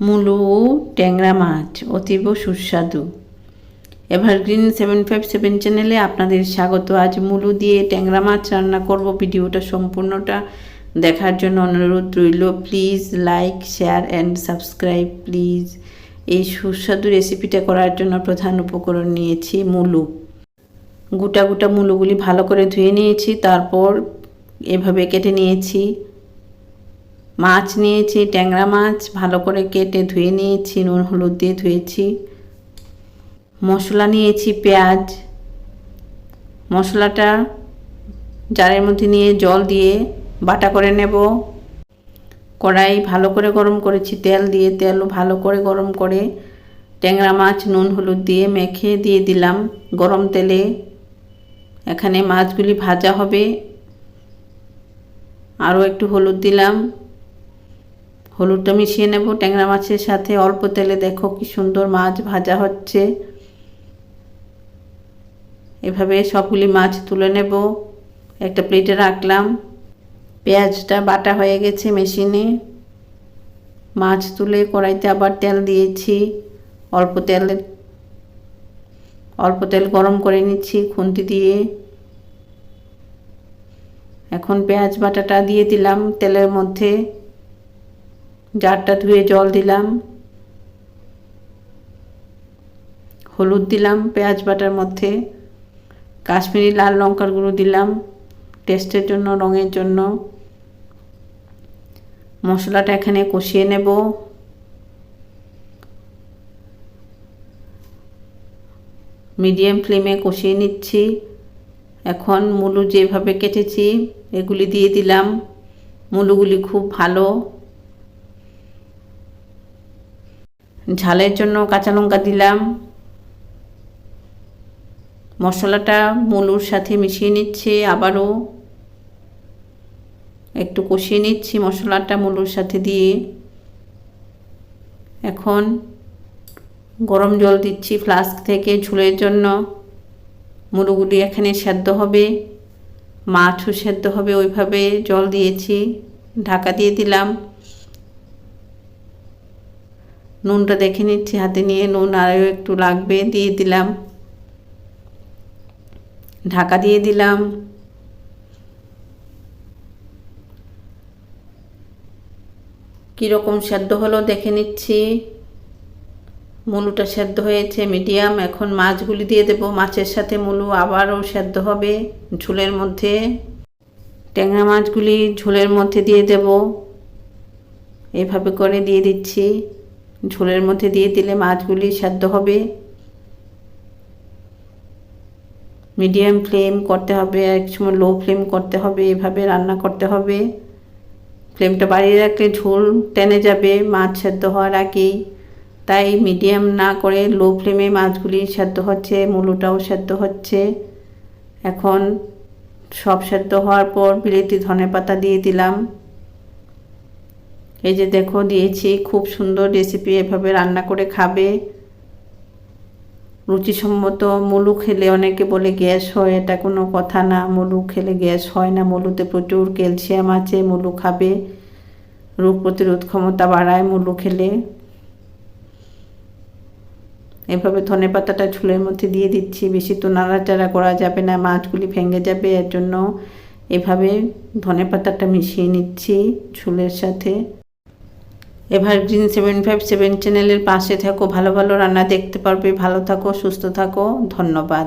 মুলু ও ট্যাংরা মাছ অতীব সুস্বাদু। এভারগ্রিন সেভেন ফাইভ সেভেন চ্যানেলে আপনাদের স্বাগত। আজ মুলু দিয়ে ট্যাংরা মাছ রান্না করব। ভিডিওটা সম্পূর্ণটা দেখার জন্য অনুরোধ রইল। Please like, share and subscribe. Please এই সুস্বাদু রেসিপিটা করার জন্য প্রধান উপকরণ নিয়েছি মুলু। গোটা গোটা মুলোগুলি ভালো করে ধুয়ে নিয়েছি। তারপর এভাবে কেটে নিয়েছি। মাছ নিয়েছি, ট্যাংরা মাছ ভালো করে কেটে ধুয়ে নিয়েছি, নুন, হলুদ দিয়ে ধুয়েছি। মশলা নিয়েছি, পেঁয়াজ। মশলাটা জারের মধ্যে নিয়ে জল দিয়ে বাটা করে নেব। কড়াই ভালো করে গরম করেছি, তেল দিয়ে, তেলও ভালো করে গরম করে ট্যাংরা মাছ, নুন, হলুদ দিয়ে মেখে দিয়ে দিলাম গরম তেলে। এখানে মাছগুলি ভাজা হবে। আরও একটু হলুদ দিলাম। হলুদটা মিশিয়ে নেব, ট্যাংরা মাছের সাথে অল্প তেলে দেখো কি সুন্দর মাছ ভাজা হচ্ছে। এভাবে সবগুলি মাছ তুলে নেব, একটা প্লেটে রাখলাম। পেঁয়াজটা বাটা হয়ে গেছে মেশিনে। মাছ তুলে কড়াইতে আবার তেল দিয়েছি, অল্প তেলে অল্প তেল গরম করে নিচ্ছি খুন্তি দিয়ে। এখন পেঁয়াজ বাটাটা দিয়ে দিলাম তেলের মধ্যে। জারটা ধুয়ে জল দিলাম। হলুদ দিলাম পেঁয়াজ বাটার মধ্যে। কাশ্মীরি লাল লঙ্কার গুঁড়ো দিলাম টেস্টের জন্য, রঙের জন্য। মশলাটা এখানে কষিয়ে নেব। মিডিয়াম ফ্লেমে কষিয়ে নিচ্ছি। এখন মুলু যেভাবে কেটেছি, এগুলি দিয়ে দিলাম। মুলুগুলি খুব ভালো। ঝালের জন্য কাঁচা লঙ্কা দিলাম। মশলাটা মুলুর সাথে মিশিয়ে নিচ্ছে আবারও। একটু কষিয়ে নিচ্ছি মশলাটা মুলুর সাথে দিয়ে। এখন গরম জল দিচ্ছি ফ্লাস্ক থেকে ঝুলের জন্য। মুড়োগুলি এখানে সেদ্ধ হবে। মাছও সেদ্ধ হবে, ওইভাবে জল দিয়েছি। ঢাকা দিয়ে দিলাম। নুনটা দেখে নিচ্ছি, হাতে নিয়ে নুন আরও একটু লাগবে, দিয়ে দিলাম। ঢাকা দিয়ে দিলাম। কীরকম সেদ্ধ হলো দেখে নিচ্ছি। মুলুটা সেদ্ধ হয়েছে মিডিয়াম, এখন মাছগুলি দিয়ে দেব। মাছের সাথে মুলু আবারও সেদ্ধ হবে ঝোলের মধ্যে। ট্যাংরা মাছগুলি ঝোলের মধ্যে দিয়ে দেব। এভাবে করে দিয়ে দিচ্ছি। ঝোলের মধ্যে দিয়ে দিলে মাছগুলি সেদ্ধ হবে। মিডিয়াম ফ্লেম করতে হবে, এক সময় লো ফ্লেম করতে হবে, এভাবে রান্না করতে হবে। ফ্লেমটা বাড়িয়ে রাখলে ঝোল টেনে যাবে, মাছ সেদ্ধ হওয়ার আগেই। তাই মিডিয়াম না করে লো ফ্লেমে মাছগুলি সেদ্ধ হচ্ছে, মুলোটাও সেদ্ধ হচ্ছে। এখন সব সেদ্ধ হওয়ার পর বিলেতি ধনে পাতা দিয়ে দিলাম। এই যে দেখো, দিয়েছি খুব সুন্দর রেসিপি এভাবে রান্না করে খাবে। রুচিসম্মত মুলু খেলে অনেকে বলে গ্যাস হয়, এটা কোনো কথা না। মুলু খেলে গ্যাস হয় না, মুলুতে প্রচুর ক্যালসিয়াম আছে, মুলু খাবে। রোগ প্রতিরোধ ক্ষমতা বাড়ায় মুলু খেলে। এভাবে ধনে পাতাটা ঝুলের মধ্যে দিয়ে দিচ্ছি, বেশি তো নাড়াচাড়া করা যাবে না, মাছগুলি ভেঙে যাবে, এর জন্য এভাবে ধনে পাতাটা মিশিয়ে নিচ্ছি ঝুলের সাথে। এভারগ্রিন সেভেন ফাইভ সেভেন চ্যানেলের পাশে থাকো, ভালো ভালো রান্না দেখতে পারবে, ভালো থাকো, সুস্থ থাকো, ধন্যবাদ।